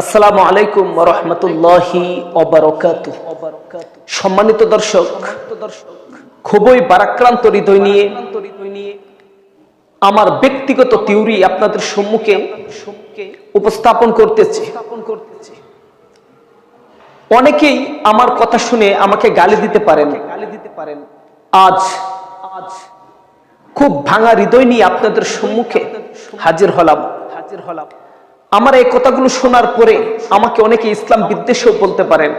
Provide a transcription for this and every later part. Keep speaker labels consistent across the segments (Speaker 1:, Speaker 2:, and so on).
Speaker 1: আসসালামু আলাইকুম রহমতুল্লাহি অবরকাত সম্মানিত দর্শক, খুবই বারাক্রান্ত হৃদয় নিয়ে আমার ব্যক্তিগত থিওরি আপনাদের সম্মুখে উপস্থাপন করতেছে। অনেকেই আমার কথা শুনে আমাকে গালি দিতে পারেন। গালি দিতে পারেন আজ আজ খুব ভাঙা হৃদয় নিয়ে আপনাদের সম্মুখে হাজির হলাম হাজির হলাম। আমার এই কথাগুলো শোনার পরে আমাকে অনেকে ইসলাম বিদ্বেষও বলতে পারেন।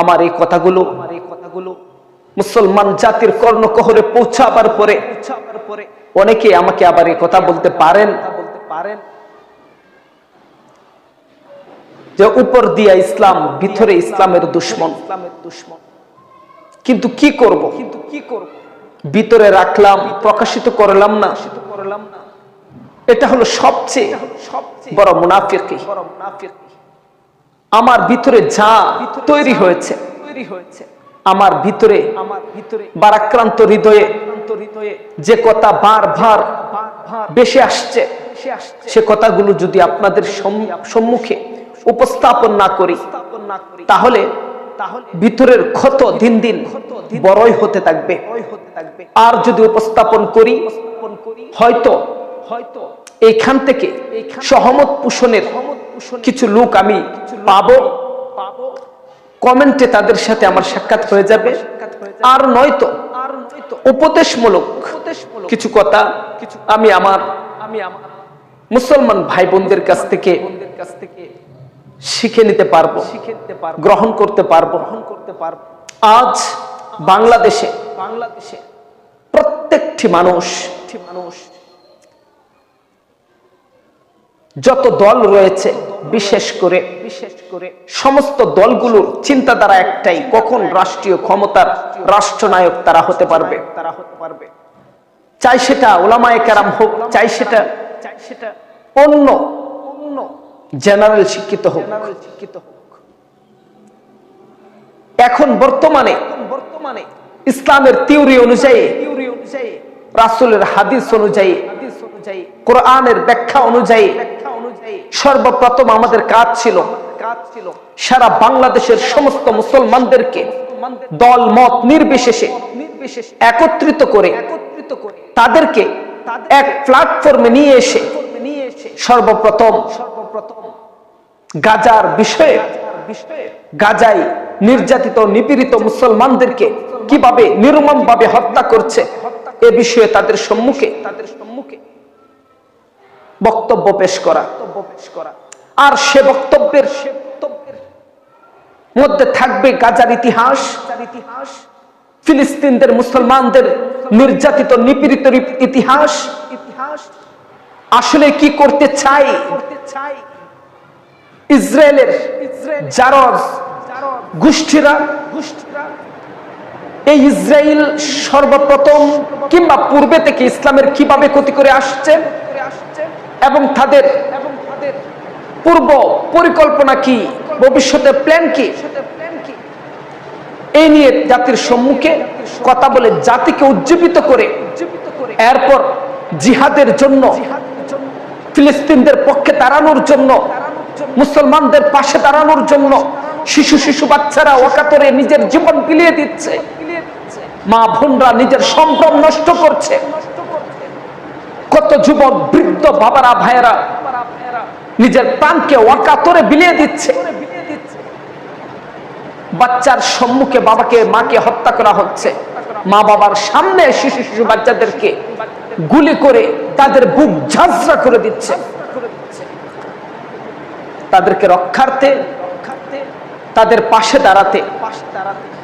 Speaker 1: আমার এই কথাগুলো, মুসলমান জাতির কর্ণকহরে পৌঁছাবার পরে পরে অনেকে আমাকে আবার এই কথা বলতে পারেন। বলতে পারেন যে উপর দিয়া ইসলাম, ভিতরে ইসলামের দুশ্মন। ইসলামের দুশ্মন কিন্তু কি করব? কিন্তু কি করব ভিতরে রাখলাম, প্রকাশিত করলাম না করলাম না। এটা হলো সবচেয়ে সবচেয়ে বড় মুনাফিকি। আমার ভিতরে যা তৈরি হয়েছে আমার ভিতরে আমার ভিতরে বারাক্রান্ত হৃদয়ে যে কথা বার ভার বেশি আসছে সে কথাগুলো যদি আপনাদের সম্মুখে উপস্থাপন না করি তাহলে ভিতরের ক্ষত দিন দিন বড়ই হতে থাকবে। আর যদি উপস্থাপন করি হয়তো হয়তো এইখান থেকে সহমত পোষণের কিছু লোক আমি পাবো। কমেন্টে তাদের সাথে আমার সাক্ষাৎ হয়ে যাবে। আর নয়তো উপদেশমূলক কিছু কথা কিছু আমি আমার আমি আমার মুসলমান ভাই বোনদের কাছ থেকে কাছ থেকে শিখে নিতে পারব শিখে নিতে পারব গ্রহণ করতে পারব। গ্রহণ করতে পারব। আজ বাংলাদেশে বাংলাদেশে প্রত্যেকটি মানুষ মানুষ যত দল রয়েছে, বিশেষ করে বিশেষ করে সমস্ত দলগুলোর চিন্তাধারা একটাই, কখন রাষ্ট্রীয় ক্ষমতার রাষ্ট্রনায়ক তারা হতে পারবে। তারা হতে পারবে চাই সেটা ওলামায় কেরাম হোক, চাই সেটা চাই সেটা অন্য অন্য জেনারেল শিক্ষিত হোক। শিক্ষিত হোক এখন বর্তমানে বর্তমানে ইসলামের থিওরি অনুযায়ী থিওরি অনুযায়ী রাসূলের হাদিস অনুযায়ী হাদিস অনুযায়ী, কোরআনের ব্যাখ্যা অনুযায়ী সর্বপ্রথম আমাদের কাজ ছিল সারা বাংলাদেশের সমস্ত মুসলমানদেরকে দল মত নির্বিশেষে একত্রিত করে তাদেরকে এক প্ল্যাটফর্মে নিয়ে এসে সর্বপ্রথম গাজার বিষয়ে গাজাই নির্যাতিত নিপীড়িত মুসলমানদেরকে কীভাবে নির্মম ভাবে হত্যা করছে এ বিষয়ে তাদের সম্মুখে তাদের সম্মুখে বক্তব্য পেশ করা। আর সে বক্তব্যের মধ্যে থাকবে গাজার ইতিহাস ইতিহাস ফিলিস্তিনদের মুসলমানদের নির্যাতিত, নিপীড়িত ইতিহাস। ইতিহাস আসলে কি করতে চাই? ইসরায়েলের জারজ গোষ্ঠীরা, এই ইসরায়েল সর্বপ্রথম কিংবা পূর্বে থেকে ইসলামের কীভাবে ক্ষতি করে আসছে? এবং তাদের পূর্ব পরিকল্পনা কি? ভবিষ্যতে প্ল্যান কি? এই নিয়ে জাতির সম্মুখে কথা বলে জাতিকে উজ্জীবিত করে এরপর জিহাদের জন্য, ফিলিস্তিনদের পক্ষে দাঁড়ানোর জন্য, মুসলমানদের পাশে দাঁড়ানোর জন্য শিশু শিশু বাচ্চারা ওকাতরে নিজের জীবন বিলিয়ে দিচ্ছে। মা বোনরা নিজের সম্ভ্রম নষ্ট করছে। যুবক, বৃদ্ধ বাবারা, ভাইয়েরা, নিজের প্রাণকে ওয়াকাতরে বিলিয়ে দিচ্ছে। বাচ্চার সম্মুখে বাবাকে, মাকে হত্যা করা হচ্ছে। মা বাবার সামনে শিশু শিশু বাচ্চাদেরকে গুলি করে তাদের বুক ঝাঁঝরা করে দিচ্ছে। তাদেরকে রক্ষার্থে, তাদের পাশে দাঁড়াতে,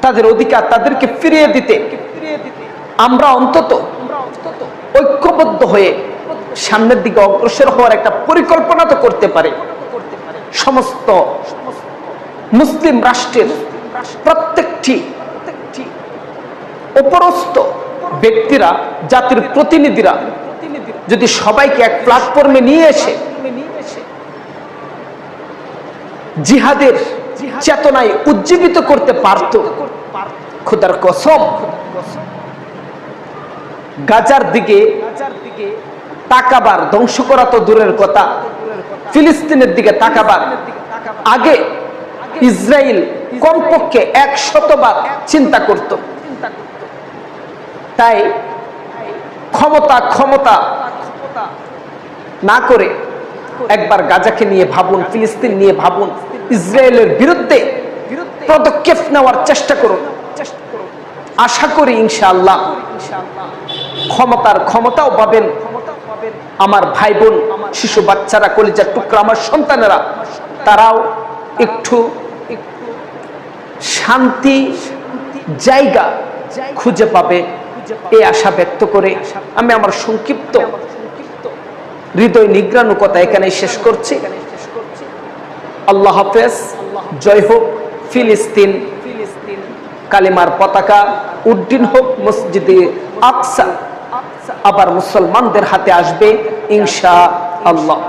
Speaker 1: তাদের অধিকার তাদেরকে ফিরিয়ে দিতে আমরা অন্তত ঐক্যবদ্ধ হয়ে সামনের দিকে অগ্রসর হওয়ার একটা পরিকল্পনা তো করতে পারে। সমস্ত মুসলিম রাষ্ট্রের প্রত্যেকটি অপরস্থ ব্যক্তিরা, জাতির প্রতিনিধিরা যদি সবাইকে এক প্ল্যাটফর্মে নিয়ে এসে জিহাদের চেতনায় উজ্জীবিত করতে পারত, খুদার কসম, গাজার দিকে তাকাবার, ধ্বংস করা তো দূরের কথা। ফিলিস্তিনের দিকে তাকাবার। আগে ইসরায়েল কমপক্ষে এক শতবার চিন্তা করত। তাই ক্ষমতা ক্ষমতা না করে একবার গাজাকে নিয়ে ভাবুন, ফিলিস্তিন নিয়ে ভাবুন ইসরায়েলের বিরুদ্ধে পদক্ষেপ নেওয়ার চেষ্টা করুন। আশা করি ইনশাআল্লাহ ক্ষমতার ক্ষমতাও পাবেন। আমার ভাই বোন, শিশু বাচ্চারা, কলিজার টুকরা আমার সন্তানেরা, তারাও একটু শান্তি জায়গা খুঁজে পাবে এই আশা ব্যক্ত করে আমি আমার সংক্ষিপ্ত হৃদয় নিগ্রাণু কথা এখানে শেষ করছি। আল্লাহ হাফেজ। জয় হোক ফিলিস্তিন। কালিমার পতাকা উড্ডীন হোক মসজিদে আকসা। আবার মুসলমানদের হাতে আসবে ইনশা আল্লাহ